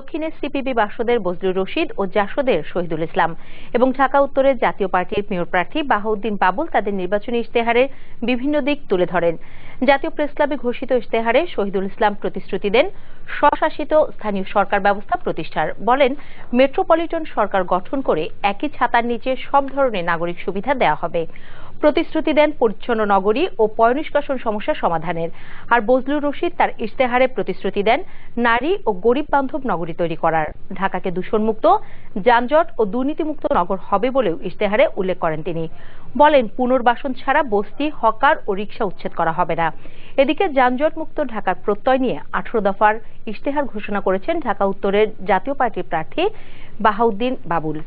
দক্ষিণে সিপিবি বাসদের বজলুর রশিদ ও জাসদের শহীদুল ইসলাম। এবং ঢাকা উত্তরের জাতীয় পার্টির মেয়র প্রার্থী বাহাউদ্দিন বাবুল তাদের নির্বাচনী ইশতেহারের বিভিন্ন দিক তুলে ধরেন। জাতীয় প্রেস ক্লাবে ঘোষিত ইশতেহারে শহীদুল ইসলাম প্রতিশ্রুতি দেন স্বশাসিত স্থানীয় সরকার ব্যবস্থা প্রতিষ্ঠার। বলেন, মেট্রোপলিটন সরকার গঠন করে একই ছাতার নিচে সব ধরনের নাগরিক সুবিধা দেওয়া হবে। প্রতিশ্রুতি দেন পরিচ্ছন্ন নগরী ও পয়নিষ্কাশন সমস্যা সমাধানের। আর বজলুর রশিদ তার ইশতেহারে প্রতিশ্রুতি দেন নারী ও গরিব বান্ধব নগরী তৈরি করার। ঢাকাকে দূষণমুক্ত, যানজট ও দুর্নীতিমুক্ত নগর হবে বলেও ইশতেহারে উল্লেখ করেন তিনি। বলেন, পুনর্বাসন ছাড়া বস্তি, হকার ও রিক্সা উচ্ছেদ করা হবে না। এদিকে যানজট মুক্ত ঢাকার প্রত্যয় নিয়ে আঠারো দফার ইশতেহার ঘোষণা করেছেন ঢাকা উত্তরের জাতীয় পার্টির প্রার্থী বাহাউদ্দিন বাবুল।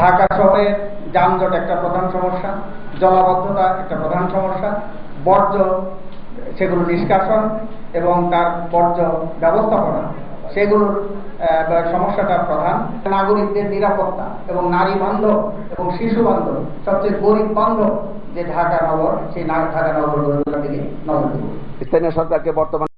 ঢাকা শহরে যানজট একটা প্রধান সমস্যা, জলাবদ্ধতা একটা প্রধান সমস্যা, বর্জ্য সেগুলো নিষ্কাশন এবং তার বর্জ্য ব্যবস্থাপনা, সেগুলোর সমস্যাটা প্রধান। নাগরিকদের নিরাপত্তা এবং নারী বান্ধব এবং শিশু বান্ধব, সবচেয়ে গরিব বান্ধব যে ঢাকা নগর, সেই ঢাকা নগর দিকে দেব। স্থানীয় সরকারকে বর্তমান